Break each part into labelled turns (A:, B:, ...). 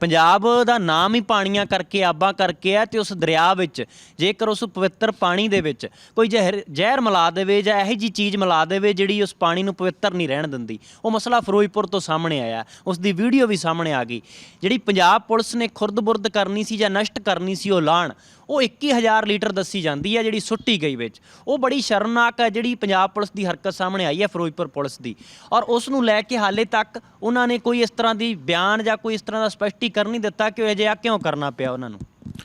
A: ਪੰਜਾਬ ਦਾ ਨਾਮ ਹੀ ਪਾਣੀਆਂ ਕਰਕੇ ਆਬਾਂ ਕਰਕੇ ਆ ਤੇ ਉਸ ਦਰਿਆ ਵਿੱਚ, ਜੇਕਰ ਉਸ ਪਵਿੱਤਰ ਪਾਣੀ ਦੇ ਵਿੱਚ ਕੋਈ ਜ਼ਹਿਰ ਜ਼ਹਿਰ ਮਿਲਾ ਦੇਵੇ ਜਾਂ ਇਹੋ ਜੀ ਚੀਜ਼ ਮਿਲਾ ਦੇਵੇ ਜਿਹੜੀ ਉਸ ਪਾਣੀ ਨੂੰ ਪਵਿੱਤਰ ਨਹੀਂ ਰਹਿਣ ਦਿੰਦੀ। ਉਹ ਮਸਲਾ ਫਿਰੋਜ਼ਪੁਰ ਤੋਂ ਸਾਹਮਣੇ ਆਇਆ। ਉਸ ਦੀ ਵੀਡੀਓ ਵੀ ਸਾਹਮਣੇ ਆ ਗਈ। ਜਿਹੜੀ ਪੰਜਾਬ ਪੁਲਿਸ ਨੇ ਖੁਰਦ-ਬੁਰਦ ਕਰਨੀ ਸੀ ਜਾਂ ਨਸ਼ਟ ਕਰਨੀ ਸੀ ਉਹ ਲਾਣ ਉਹ 21000 ਲੀਟਰ ਦੱਸੀ ਜਾਂਦੀ ਹੈ ਜਿਹੜੀ ਸੁੱਟੀ ਗਈ ਵਿੱਚ। ਉਹ ਬੜੀ ਸ਼ਰਮਨਾਕ ਹੈ ਜਿਹੜੀ ਪੰਜਾਬ ਪੁਲਿਸ ਦੀ ਹਰਕਤ ਸਾਹਮਣੇ ਆਈ ਹੈ ਫਿਰੋਜ਼ਪੁਰ ਪੁਲਿਸ ਦੀ। ਔਰ ਉਸ ਨੂੰ ਲੈ ਕੇ ਹਾਲੇ ਤੱਕ ਉਹਨਾਂ ਨੇ ਕੋਈ ਇਸ ਤਰ੍ਹਾਂ ਦੀ ਬਿਆਨ ਜਾਂ ਕੋਈ ਇਸ ਤਰ੍ਹਾਂ ਦਾ ਸਪਸ਼ਟੀਕਰਨ ਨਹੀਂ ਦਿੱਤਾ ਕਿ ਉਹ ਅਜਿਹਾ ਕਿਉਂ ਕਰਨਾ ਪਿਆ ਉਹਨਾਂ ਨੂੰ।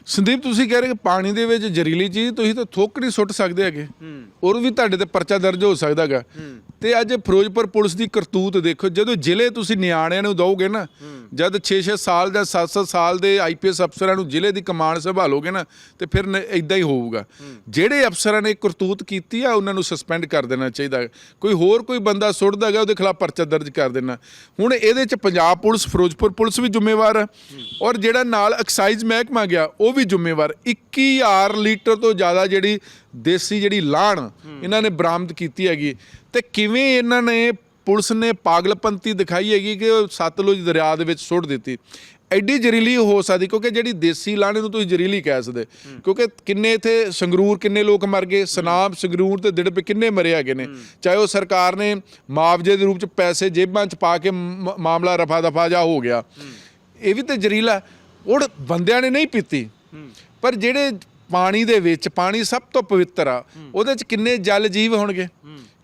B: ਸੰਦੀਪ ਤੁਸੀਂ ਕਹਿ ਰਹੇ ਕਿ ਪਾਣੀ ਦੇ ਵਿੱਚ ਜ਼ਹਿਰੀਲੀ ਚੀਜ਼ ਤੁਸੀਂ ਤਾਂ ਥੁੱਕ ਨਹੀਂ ਸੁੱਟ ਸਕਦੇ ਹੈਗੇ। ਔਰ ਵੀ ਤੁਹਾਡੇ ਤੇ ਪਰਚਾ ਦਰਜ ਹੋ ਸਕਦਾ ਹੈਗਾ। ਤੇ ਅੱਜ ਫਿਰੋਜ਼ਪੁਰ ਪੁਲਿਸ ਦੀ ਕਰਤੂਤ ਦੇਖੋ ਜਦੋਂ ਜ਼ਿਲ੍ਹੇ ਤੁਸੀਂ ਨਿਆਣਿਆਂ ਨੂੰ ਦੋਗੇ ਨਾ ਜਦ 6-6 ਸਾਲ ਜਾਂ 7-7 ਸਾਲ ਦੇ ਆਈਪੀਐਸ ਅਫਸਰਾਂ ਨੂੰ ਜ਼ਿਲ੍ਹੇ ਦੀ ਕਮਾਂਡ ਸੰਭਾਲੋਗੇ ਨਾ ਤੇ ਫਿਰ ਇਦਾਂ ਹੀ ਹੋਊਗਾ। ਜਿਹੜੇ ਅਫਸਰਾਂ ਨੇ ਕਰਤੂਤ ਕੀਤੀ ਆ ਉਹਨਾਂ ਨੂੰ ਸਸਪੈਂਡ ਕਰ ਦੇਣਾ ਚਾਹੀਦਾ। ਕੋਈ ਹੋਰ ਕੋਈ ਬੰਦਾ ਸੁੱਟਦਾ ਹੈਗਾ ਉਹਦੇ ਖਿਲਾਫ ਪਰਚਾ ਦਰਜ ਕਰ ਦੇਣਾ। ਹੁਣ ਇਹਦੇ ਚ ਪੰਜਾਬ ਪੁਲਿਸ ਫਿਰੋਜ਼ਪੁਰ ਪੁਲਿਸ ਵੀ ਜ਼ਿੰਮੇਵਾਰ ਹੈ ਔਰ ਜਿਹੜਾ ਨਾਲ ਐਕਸਾਈਜ਼ ਮਹਿਕਮਾ ਗਿਆ ਉਹ ਵੀ ਜ਼ਿੰਮੇਵਾਰ। 21000 ਲੀਟਰ ਤੋਂ ਜ਼ਿਆਦਾ ਜਿਹੜੀ ਦੇਸੀ ਜਿਹੜੀ ਲਾਣ ਇਹਨਾਂ ਨੇ ਬਰਾਮਦ ਕੀਤੀ ਹੈਗੀ। ਤੇ ਕਿਵੇਂ ਇਹਨਾਂ ਨੇ ਪੁਲਿਸ ਨੇ ਪਾਗਲਪੰਤੀ ਦਿਖਾਈ ਹੈਗੀ ਕਿ ਉਹ ਸਤਲੁਜ ਦਰਿਆ ਦੇ ਵਿੱਚ ਸੁੱਟ ਦਿੱਤੀ? ਐਡੀ ਜ਼ਹਿਰੀਲੀ ਹੋ ਸਕਦੀ ਕਿਉਂਕਿ ਜਿਹੜੀ ਦੇਸੀ ਲਾਣ ਨੂੰ ਤੁਸੀਂ ਜ਼ਹਿਰੀਲੀ ਕਹਿ ਸਕਦੇ। ਕਿਉਂਕਿ ਕਿੰਨੇ ਇਥੇ ਸੰਗਰੂਰ ਕਿੰਨੇ ਲੋਕ ਮਰ ਗਏ ਸਨਾਬ ਸੰਗਰੂਰ ਤੇ ਦਿੜਪੇ ਕਿੰਨੇ ਮਰੇ ਹੈਗੇ ਨੇ। ਚਾਹੇ ਉਹ ਸਰਕਾਰ ਨੇ ਮੁਆਵਜ਼ੇ ਦੇ ਰੂਪ ਚ ਪੈਸੇ ਜੇਬਾਂ ਚ ਪਾ ਕੇ ਮਾਮਲਾ ਰਫਾ ਦਫਾ ਜਾ ਹੋ ਗਿਆ। ਇਹ ਵੀ ਤੇ ਜ਼ਹਿਰੀਲਾ ਉਹ ਬੰਦਿਆਂ ਨੇ ਨਹੀਂ ਪੀਤੀ। ਪਰ ਜਿਹੜੇ ਪਾਣੀ ਦੇ ਵਿੱਚ ਪਾਣੀ ਸਭ ਤੋਂ ਪਵਿੱਤਰ ਆ ਉਹਦੇ ਚ ਕਿੰਨੇ ਜਲ ਜੀਵ ਹੋਣਗੇ?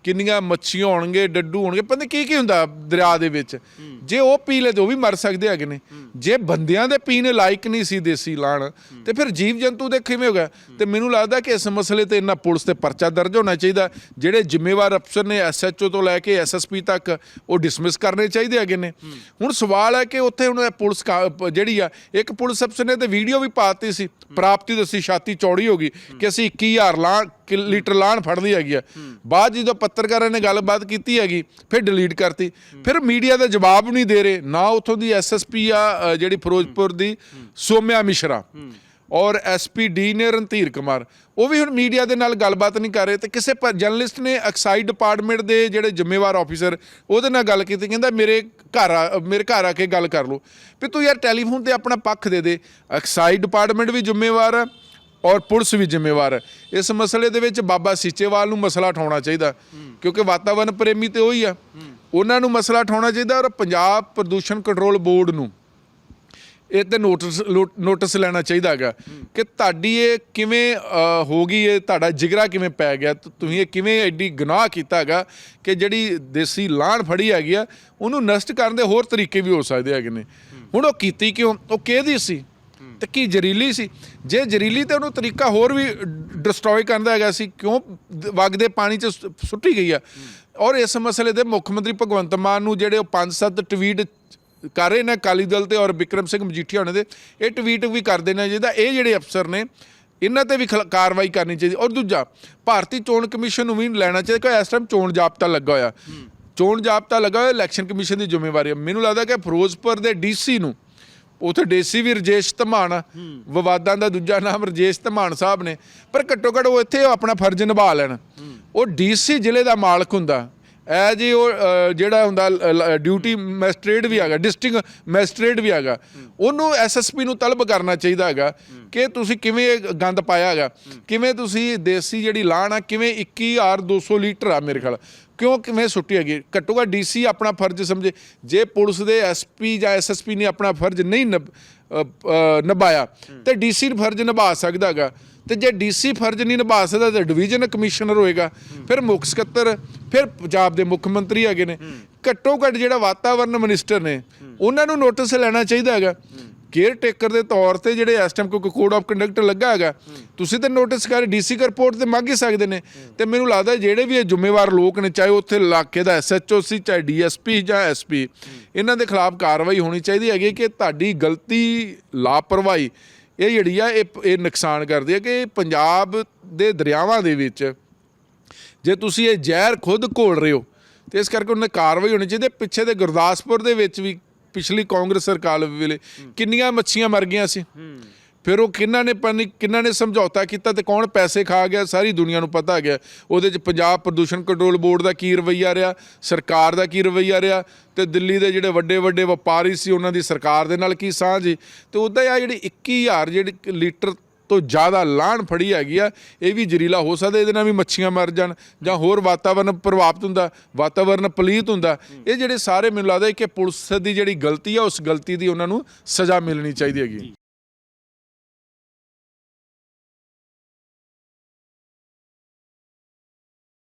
B: ਕਿੰਨੀਆਂ ਮੱਛੀਆਂ ਹੋਣਗੇ, ਡੱਡੂ ਹੋਣਗੇ, ਪਤਾ ਨੀ ਕੀ ਕੀ ਹੁੰਦਾ ਦਰਿਆ ਦੇ ਵਿੱਚ। ਜੇ ਉਹ ਪੀ ਲੈ ਤੇ ਉਹ ਵੀ ਮਰ ਸਕਦੇ ਹੈਗੇ ਨੇ। ਜੇ ਬੰਦਿਆਂ ਦੇ ਪੀਣ ਲਾਇਕ ਨਹੀਂ ਸੀ ਦੇਸੀ ਲਾਣ, ਤੇ ਫਿਰ ਜੀਵ ਜੰਤੂ ਦੇ ਕਿਵੇਂ ਹੋ ਗਿਆ ਤੇ ਮੈਨੂੰ ਲੱਗਦਾ ਕਿ ਇਸ ਮਸਲੇ ਤੇ ਇਹਨਾਂ ਪੁਲਿਸ ਤੇ ਪਰਚਾ ਦਰਜ ਹੋਣਾ ਚਾਹੀਦਾ। ਜਿਹੜੇ ਜ਼ਿੰਮੇਵਾਰ ਅਫਸਰ ਨੇ ਐਸਐਚਓ ਤੋਂ ਲੈ ਕੇ ਐਸਐਸਪੀ ਤੱਕ, ਉਹ ਡਿਸਮਿਸ ਕਰਨੇ ਚਾਹੀਦੇ ਹੈਗੇ ਨੇ। ਹੁਣ ਸਵਾਲ ਹੈ ਕਿ ਉੱਥੇ ਹੁਣ ਇਹ ਪੁਲਿਸ ਕਾ- ਜਿਹੜੀ ਆ, ਇੱਕ ਪੁਲਿਸ ਅਫਸਰ ਨੇ ਤੇ ਵੀਡੀਓ ਵੀ ਪਾਤੀ ਸੀ। ਪ੍ਰਾਪਤੀ ਦੱਸੀ, ਛਾਤੀ ਚੌੜੀ ਹੋ ਗਈ ਕਿ ਅਸੀਂ 21000 ਲਾਂ ਕਿ ਲੀਟਰ ਲਾਣ ਫੜ ਲਈ ਹੈਗੀ ਆ। ਬਾਅਦ ਜਦੋਂ ਪੱਤਰਕਾਰਾਂ ਨੇ ਗੱਲਬਾਤ ਕੀਤੀ ਹੈਗੀ ਫਿਰ ਡਿਲੀਟ ਕਰਤੀ। ਫਿਰ ਮੀਡੀਆ ਦਾ ਜਵਾਬ ਨਹੀਂ ਦੇ ਰਹੇ ਨਾ ਉੱਥੋਂ ਦੀ ਐਸਐਸਪੀ ਆ ਜਿਹੜੀ ਫਿਰੋਜ਼ਪੁਰ ਦੀ ਸੋਮਿਆ ਮਿਸ਼ਰਾ ਔਰ ਐਸਪੀਡੀ ਨੇ ਰਣਧੀਰ ਕੁਮਾਰ। ਉਹ ਵੀ ਹੁਣ ਮੀਡੀਆ ਦੇ ਨਾਲ ਗੱਲਬਾਤ ਨਹੀਂ ਕਰ ਰਹੇ ਤੇ ਕਿਸੇ ਪਰ ਜਰਨਲਿਸਟ ਨੇ ਐਕਸਾਈਡ ਡਿਪਾਰਟਮੈਂਟ ਦੇ ਜਿਹੜੇ ਜ਼ਿੰਮੇਵਾਰ ਆਫੀਸਰ ਉਹਦੇ ਨਾਲ ਗੱਲ ਕੀਤੀ ਕਹਿੰਦਾ ਮੇਰੇ ਘਰ ਆ ਮੇਰੇ ਘਰ ਆ ਕੇ ਗੱਲ ਕਰ ਲਓ। ਵੀ ਤੂੰ ਯਾਰ ਟੈਲੀਫੋਨ ਤੇ ਆਪਣਾ ਪੱਖ ਦੇ ਦੇ। ਐਕਸਾਈਡ ਡਿਪਾਰਟਮੈਂਟ ਵੀ ਜ਼ਿੰਮੇਵਾਰ ਹੈ ਔਰ ਪੁਲਿਸ ਵੀ ਜ਼ਿੰਮੇਵਾਰ ਹੈ। ਇਸ ਮਸਲੇ ਦੇ ਵਿੱਚ ਬਾਬਾ ਸੀਚੇਵਾਲ ਨੂੰ ਮਸਲਾ ਉਠਾਉਣਾ ਚਾਹੀਦਾ, ਕਿਉਂਕਿ ਵਾਤਾਵਰਣ ਪ੍ਰੇਮੀ ਤੇ ਉਹੀ ਆ। ਉਹਨਾਂ ਨੂੰ ਮਸਲਾ ਉਠਾਉਣਾ ਚਾਹੀਦਾ ਔਰ ਪੰਜਾਬ ਪ੍ਰਦੂਸ਼ਣ ਕੰਟਰੋਲ ਬੋਰਡ ਨੂੰ ਇਹ ਤੇ ਨੋਟਿਸ, ਲੋ- ਨੋਟਿਸ ਲੈਣਾ ਚਾਹੀਦਾ ਹੈਗਾ ਕਿ ਤੁਹਾਡੀ ਇਹ ਕਿਵੇਂ ਹੋ ਗਈ ਇਹ, ਤੁਹਾਡਾ ਜਿਗਰਾ ਕਿਵੇਂ ਪੈ ਗਿਆ? ਤੁਸੀਂ ਇਹ ਕਿਵੇਂ ਐਡੀ ਗੁਨਾਹ ਕੀਤਾ ਹੈਗਾ ਕਿ ਜਿਹੜੀ ਦੇਸੀ ਲਾਣ ਫੜੀ ਹੈਗੀ ਆ, ਉਹਨੂੰ ਨਸ਼ਟ ਕਰਨ ਦੇ ਹੋਰ ਤਰੀਕੇ ਵੀ ਹੋ ਸਕਦੇ ਹੈਗੇ ਨੇ। ਹੁਣ ਉਹ ਕੀਤੀ ਕਿਉਂ? ਉਹ ਕਿਹਦੀ ਸੀ? ਤੇ ਕੀ ਜ਼ਰੀਲੀ ਸੀ? ਜੇ ਜ਼ਰੀਲੀ ਤੇ ਉਹਨੂੰ ਤਰੀਕਾ ਹੋਰ ਵੀ ਡਿਸਟਰੋਏ ਕਰਦਾ ਹੈਗਾ ਸੀ ਕਿਉਂ ਦ- ਵਗਦੇ ਪਾਣੀ 'ਚ ਸੁੱਟੀ ਗਈ ਆ? ਔਰ ਇਸ ਮਸਲੇ ਦੇ ਮੁੱਖ ਮੰਤਰੀ ਭਗਵੰਤ ਮਾਨ ਨੂੰ ਜਿਹੜੇ ਉਹ ਪੰਜ ਸੱਤ ਟਵੀਟ ਕਰ ਰਹੇ ਨੇ ਅਕਾਲੀ ਦਲ ਤੇ ਔਰ ਵਿਕਰਮ ਸਿੰਘ ਮਜੀਠੀਆ ਹੋਣੇ ਦੇ ਇਹ ਟਵੀਟ ਵੀ ਕਰ ਦੇਣਾ ਚਾਹੀਦਾ ਇਹ ਜਿਹੜੇ ਅਫਸਰ ਨੇ ਇਹਨਾਂ ਤੇ ਵੀ ਕਾਰਵਾਈ ਕਰਨੀ ਚਾਹੀਦੀ। ਔਰ ਦੂਜਾ ਭਾਰਤੀ ਚੋਣ ਕਮਿਸ਼ਨ ਨੂੰ ਵੀ ਲੈਣਾ ਚਾਹੀਦਾ ਕਿ ਇਸ ਟਾਈਮ ਚੋਣ ਜਾਬਤਾ ਲੱਗਾ ਹੋਇਆ। ਚੋਣ ਜਾਬਤਾ ਲੱਗਾ ਹੋਇਆ ਇਲੈਕਸ਼ਨ ਕਮਿਸ਼ਨ ਦੀ ਜ਼ਿੰਮੇਵਾਰੀ ਹੈ ਮੈਨੂੰ ਲੱਗਦਾ ਕਿ ਫਿਰੋਜ਼ਪੁਰ ਦੇ ਡੀਸੀ ਨੂੰ ਉਥੇ ਡੀਸੀ ਵੀ ਰਜੇਸ਼ ਧਮਾਨ, ਵਿਵਾਦਾਂ ਦਾ ਦੂਜਾ ਨਾਮ ਰਜੇਸ਼ ਧਮਾਨ ਸਾਹਿਬ ਨੇ, ਪਰ ਘੱਟੋ ਘੱਟ ਉਹ ਇੱਥੇ ਆਪਣਾ ਫਰਜ਼ ਨਿਭਾ ਲੈਣ। ਉਹ ਡੀਸੀ ਜ਼ਿਲ੍ਹੇ ਦਾ ਮਾਲਕ ਹੁੰਦਾ। ਐ ਜੀ ਉਹ ਜਿਹੜਾ ਹੁੰਦਾ ਡਿਊਟੀ ਮੈਜਿਸਟ੍ਰੇਟ ਵੀ ਹੈਗਾ ਡਿਸਟ੍ਰਿਕਟ ਮੈਜਿਸਟ੍ਰੇਟ ਵੀ ਹੈਗਾ, ਉਹਨੂੰ ਐਸਐਸਪੀ ਨੂੰ ਤਲਬ ਕਰਨਾ ਚਾਹੀਦਾ ਹੈਗਾ ਕਿ ਤੁਸੀਂ ਕਿਵੇਂ ਗੰਦ ਪਾਇਆ ਹੈਗਾ, ਕਿਵੇਂ ਤੁਸੀਂ ਦੇਸੀ ਜਿਹੜੀ ਲਾਣ ਆ, ਕਿਵੇਂ 21200 ਲੀਟਰ ਆ ਮੇਰੇ ਖਿਆਲ, ਕਿਉਂ ਕਿਵੇਂ ਸੁੱਟੀ ਹੈਗੀ, ਘੱਟੋ ਘੱਟ ਡੀਸੀ ਆਪਣਾ ਫਰਜ਼ ਸਮਝੇ, ਜੇ ਪੁਲਿਸ ਦੇ ਐਸਪੀ ਜਾਂ ਐਸਐਸਪੀ ਨੇ ਆਪਣਾ ਫਰਜ਼ ਨਹੀਂ ਨਿਭ- ਨਿਭਾਇਆ। ਤੇ ਡੀਸੀ ਫਰਜ਼ ਨਿਭਾ ਸਕਦਾ ਹੈਗਾ ਤੇ ਜੇ ਡੀਸੀ ਫਰਜ਼ ਨਹੀਂ ਨਿਭਾ ਸਕਦਾ, ਤਾਂ ਡਿਵੀਜ਼ਨ ਕਮਿਸ਼ਨਰ ਹੋਏਗਾ। ਫਿਰ ਮੁੱਖ ਸਕੱਤਰ, ਫਿਰ ਪੰਜਾਬ ਦੇ ਮੁੱਖ ਮੰਤਰੀ ਹੈਗੇ ਨੇ। ਘੱਟੋ ਘੱਟ ਜਿਹੜਾ ਵਾਤਾਵਰਣ ਮਿਨਿਸਟਰ ਨੇ, ਉਹਨਾਂ ਨੂੰ ਨੋਟਿਸ ਲੈਣਾ ਚਾਹੀਦਾ ਹੈਗਾ। ਕੇਅਰ ਟੇਕਰ ਦੇ ਤੌਰ ਤੇ ਜਿਹੜੇ ਇਸ ਟਾਈਮ ਕੋਈ ਕੋਡ ਆਫ ਕੰਡਕਟ ਲੱਗਾ ਹੈਗਾ, ਤੁਸੀਂ ਤਾਂ ਨੋਟਿਸ ਕਰ ਡੀਸੀ ਰਿਪੋਰਟ ਤੇ ਮੰਗ ਹੀ ਸਕਦੇ ਨੇ। ਤੇ ਮੈਨੂੰ ਲੱਗਦਾ ਜਿਹੜੇ ਵੀ ਇਹ ਜ਼ਿੰਮੇਵਾਰ ਲੋਕ ਨੇ, ਚਾਹੇ ਉੱਥੇ ਇਲਾਕੇ ਦਾ ਐਸਐਚਓ ਸੀ ਚਾਹੇ ਡੀਐਸਪੀ ਜਾਂ ਐਸਪੀ ਇਹਨਾਂ ਦੇ ਖਿਲਾਫ ਕਾਰਵਾਈ ਹੋਣੀ ਚਾਹੀਦੀ ਹੈਗੀ ਕਿ ਤੁਹਾਡੀ ਗਲਤੀ ਲਾਪਰਵਾਹੀ, ਇਹ ਜਿਹੜੀ ਆ, ਇਹ ਇਹ ਨੁਕਸਾਨ ਕਰਦੀ ਹੈ ਕਿ ਪੰਜਾਬ ਦੇ ਦਰਿਆਵਾਂ ਦੇ ਵਿੱਚ ਜੇ ਤੁਸੀਂ ਇਹ ਜ਼ਹਿਰ ਖੁਦ ਘੋਲ ਰਹੇ ਹੋ, ਤੇ ਇਸ ਕਰਕੇ ਉਹਨਾਂ ਕਾਰਵਾਈ ਹੋਣੀ ਚਾਹੀਦੀ ਪਿੱਛੇ ਦੇ ਗੁਰਦਾਸਪੁਰ ਦੇ ਵਿੱਚ ਵੀ ਪਿਛਲੀ ਕਾਂਗਰਸ ਸਰਕਾਰ ਵੇਲੇ ਕਿੰਨੀਆਂ ਮੱਛੀਆਂ ਮਰ ਗਈਆਂ ਸੀ। ਫਿਰ ਉਹ ਕਿੰਨਾਂ ਨੇ ਪਾਣੀ ਕਿੰਨਾਂ ਨੇ ਸਮਝੌਤਾ ਕੀਤਾ ਤੇ ਕੌਣ ਪੈਸੇ ਖਾ ਗਿਆ, ਸਾਰੀ ਦੁਨੀਆ ਨੂੰ ਪਤਾ ਗਿਆ। ਉਹਦੇ ਚ ਪੰਜਾਬ ਪ੍ਰਦੂਸ਼ਣ ਕੰਟਰੋਲ ਬੋਰਡ ਦਾ ਕੀ ਰਵੱਈਆ ਰਿਹਾ, ਸਰਕਾਰ ਦਾ ਕੀ ਰਵੱਈਆ ਰਿਹਾ ਤੇ ਦਿੱਲੀ ਦੇ ਜਿਹੜੇ ਵੱਡੇ ਵੱਡੇ ਵਪਾਰੀ ਸੀ, ਉਹਨਾਂ ਦੀ ਸਰਕਾਰ ਦੇ ਨਾਲ ਕੀ ਸਾਂਝ ਸੀ। ਤੇ ਉਦਾਂ ਆ ਜਿਹੜੀ 21000 ਜਿਹੜੀ ਲੀਟਰ ਤੋਂ ਜ਼ਿਆਦਾ ਲਾਹਣ ਫੜੀ ਹੈਗੀ ਆ, ਇਹ ਵੀ ਜ਼ਰੀਲਾ ਹੋ ਸਕਦਾ, ਇਹਦੇ ਨਾਲ ਵੀ ਮੱਛੀਆਂ ਮਰ ਜਾਣ ਜਾਂ ਹੋਰ ਵਾਤਾਵਰਨ ਪ੍ਰਭਾਵਿਤ ਹੁੰਦਾ, ਵਾਤਾਵਰਨ ਪਲੀਤ ਹੁੰਦਾ। ਇਹ ਜਿਹੜੇ ਸਾਰੇ ਮੈਨੂੰ ਲੱਗਦਾ ਕਿ ਪੁਲਿਸ ਦੀ ਜਿਹੜੀ ਗਲਤੀ ਆ, ਉਸ ਗਲਤੀ ਦੀ ਉਹਨਾਂ ਨੂੰ ਸਜ਼ਾ ਮਿਲਣੀ ਚਾਹੀਦੀ ਹੈਗੀ।